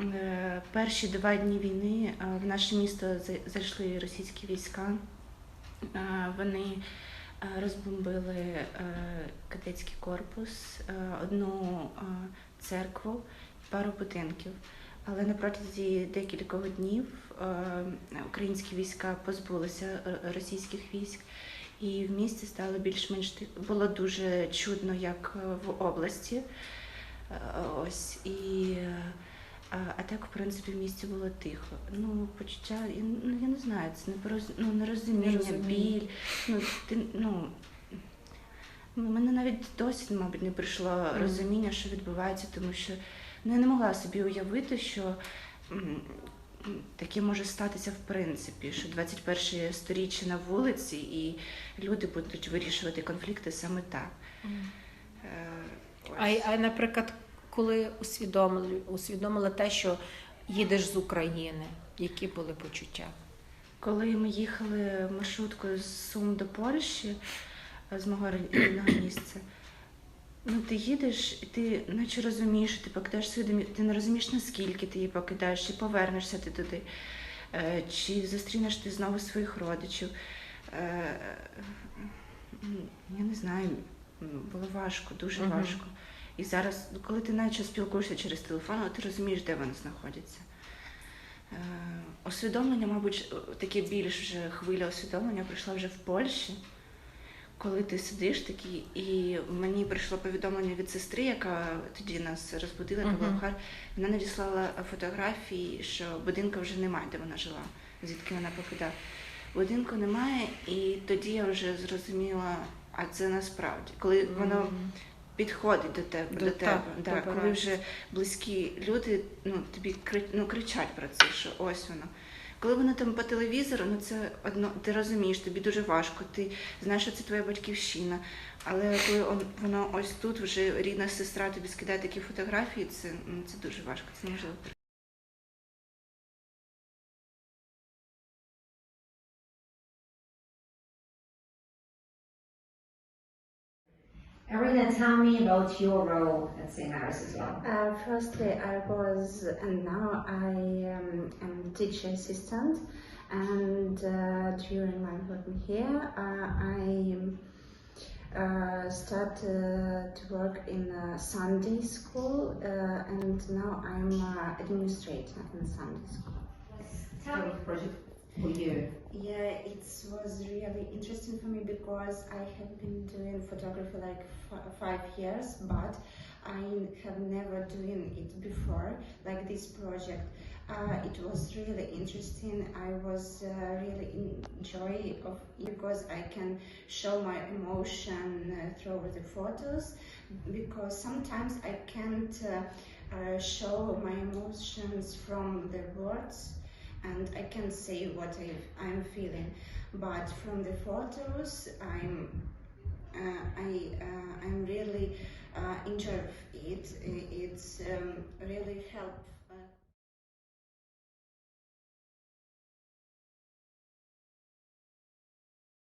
Е, Перші два дні війни е, в наше місто зайшли російські війська. Е, Вони розбомбили кадетський корпус, одну церкву, пару будинків. Але на протязі декількох днів українські війська позбулися російських військ, і в місті стало більш-менш було дуже чудно, як в області. Ось і. А, а так, в принципі, в місті було тихо. Ну, почуття, я, ну, я не знаю, це непороз... ну, нерозуміння, Нерозуміння. біль. Ну, ти, ну, мене навіть досі, мабуть, не прийшло розуміння, що відбувається, тому що ну, я не могла собі уявити, що м, м, таке може статися в принципі, що 21 сторіччя на вулиці і люди будуть вирішувати конфлікти саме так. Е, А, а наприклад, коли усвідомили, усвідомила те, що їдеш з України, які були почуття? Коли ми їхали маршруткою з Сум до Польщі, е, з мого рідного місця, ну ти їдеш, і ти наче розумієш, що ти покидаєш свою ти не розумієш, наскільки ти її покидаєш, чи повернешся ти туди, е, чи зустрінеш ти знову своїх родичів. Е, Я не знаю, було важко, дуже важко. І зараз, коли ти наче спілкуєшся через телефон, але ти розумієш, де вони знаходяться. Е, Усвідомлення, мабуть, таке більш вже хвиля усвідомлення прийшла вже в Польщі, коли ти сидиш такий, і мені прийшло повідомлення від сестри, яка тоді нас розбудила, яка була в Харкові. Вона надіслала фотографії, що будинку вже немає, де вона жила, звідки вона покидала. Будинку немає, і тоді я вже зрозуміла, а це насправді, коли воно. Підходить до тебе, До- до, тебе. Да, коли вже близькі люди ну, тобі ну, кричать про це, що ось воно. Коли воно там по телевізору, ну це одно, ти розумієш, тобі дуже важко, ти знаєш, що це твоя батьківщина. Але коли он, воно ось тут вже рідна сестра тобі скидає такі фотографії, це, ну, це дуже важко, це неможливо. Arena, tell me about your role at St. Mary's as well. Uh, firstly, I was, and now I um, am teacher assistant. And uh, during my working here, uh, I uh, started to work in Sunday school, uh, and now I'm uh, administrator in Sunday school. Tell me project for you. Yeah, it was really interesting for me because I have been doing photography like five years, but I have never doing it before, like this project. Uh, it was really interesting. I was uh, really enjoy of because I can show my emotion uh, through the photos because sometimes I can't uh, uh, show my emotions from the words and I can't say what I, I'm feeling. But from the photos, I'm uh, I uh, I'm really uh, enjoy it. It's um, really helpful.